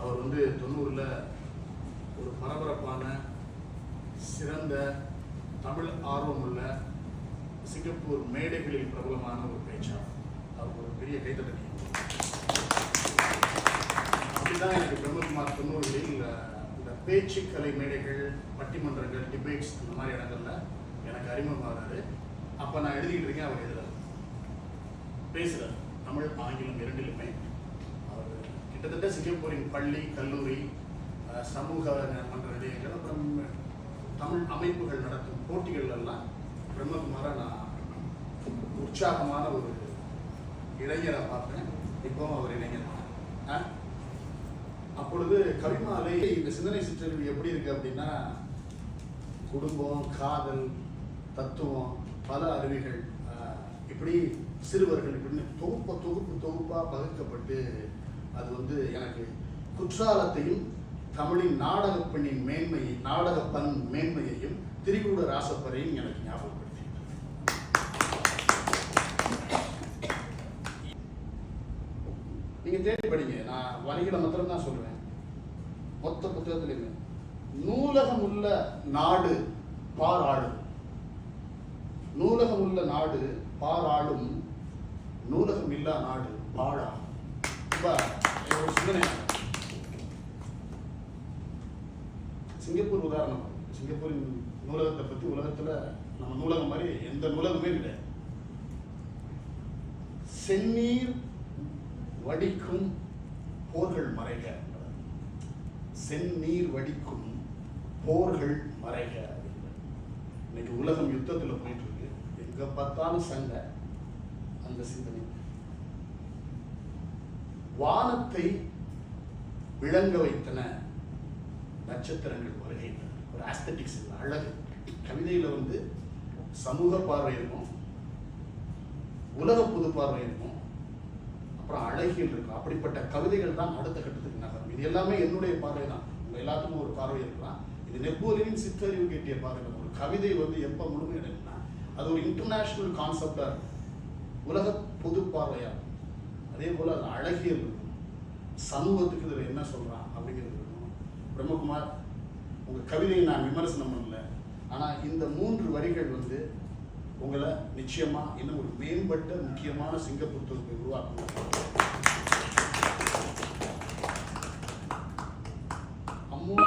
அவர் வந்து தொண்ணூறில் ஒரு பரபரப்பான சிறந்த தமிழ் ஆர்வமுள்ள சிங்கப்பூர் மேடைகளில் பிரபலமான ஒரு பேச்சாளர். அவர் ஒரு பெரிய கைத்தட்டி அப்படிதான் எனக்கு பிரம்மகுமார் தொண்ணூறுகளில் இந்த பேச்சுக்கலை மேடைகள் பட்டிமன்றங்கள் டிபேட்ஸ் இந்த மாதிரி இடங்கள்ல எனக்கு அறிமுகமாகிறாரு அப்போ நான் எழுதிக்கிட்டு இருக்கேன் அவர் எழுதுறாரு பேசுகிறார் தமிழ் ஆங்கிலம் இரண்டிலுமே. அவர் கிட்டத்தட்ட சிங்கப்பூரின் பள்ளி கல்லூரி சமூக மன்ற நிலையங்கள் அப்புறம் தமிழ் அமைப்புகள் நடத்தும் போட்டிகள் எல்லாம் பிரம்மகுமாரை நான் உற்சாகமான ஒரு இளைஞரை பார்த்தேன். இப்போவும் அவர் இளைஞர் தான். அப்பொழுது கவிமாலை இந்த சிந்தனை சிற்றறிவு எப்படி இருக்கு அப்படின்னா குடும்பம் காதல் தத்துவம் பல அருவிகள் இப்படி சிறுவர்கள் இப்படின்னு தொகுப்பு தொகுப்பு தொகுப்பாக பகுக்கப்பட்டு அது வந்து எனக்கு குற்றாலத்தையும் தமிழின் நாடகப் பெண்ணின் மேன்மையை நாடக பண் மேன்மையையும் திரிகூட ராசப்பரையும் எனக்கு ஞாபகப்படுத்தி நீங்கள் தேடி படிங்க. நான் வரிகளை மாத்திரம் தான் மொத்த புத்தகத்திலுமே நூலகம் உள்ள நாடு பாராடு நூலகம் உள்ள நாடு பாராளும் நூலகம் இல்லா நாடு பாழா. ரொம்ப ஒரு சிங்கப்பூர் உதாரணம். சிங்கப்பூரின் நூலகத்தை பத்தி உலகத்துல நம்ம நூலகம் மாதிரி எந்த நூலகமே கிடையாது செந்நீர் வடிக்கும் போர்கள் மறைக. செந்நீர் வடிக்கும் போர்கள் மறைக. இன்னைக்கு உலகம் யுத்தத்தில் போயிட்டு இருக்கு. எங்க பார்த்தாலும் சண்டை அந்த சிந்தனை. வானத்தை விளங்க வைத்தன நட்சத்திரங்கள் வருகை ஒரு ஆஸ்தட்டிக்ஸ் அழகு. கவிதையில வந்து சமூக பார்வை இருக்கும் உலக பொது பார்வை இருக்கும் அப்புறம் அழகியல் இருக்கும். அப்படிப்பட்ட கவிதைகள் தான் அடுத்த கட்டத்துக்கு நகரும். இது எல்லாமே என்னுடைய பார்வை தான். உங்க எல்லாத்துக்கும் ஒரு பார்வை இருக்கலாம். இது நெப்போலியன் சிற்றறிவு கேட்டிய பார்வை ஒரு கவிதை வந்து எப்ப முழுமையடையும் அது ஒரு இன்டர்நேஷ்னல் கான்செப்டா இருக்கும். உலக பொது பார்வையா அதே போல அது அழகியல் சமூகத்துக்கு இதுல என்ன சொல்றான் அப்படிங்கிறது இருக்கும் பிரம்மகுமார் உங்க கவிதையை நான் விமர்சனம் பண்ணல. ஆனா இந்த மூன்று வரிகள் வந்து உங்களை நிச்சயமா இன்னும் ஒரு மேம்பட்ட முக்கியமான சிங்கப்பூர் தொகுப்பை உருவாக்கும். அம்மா.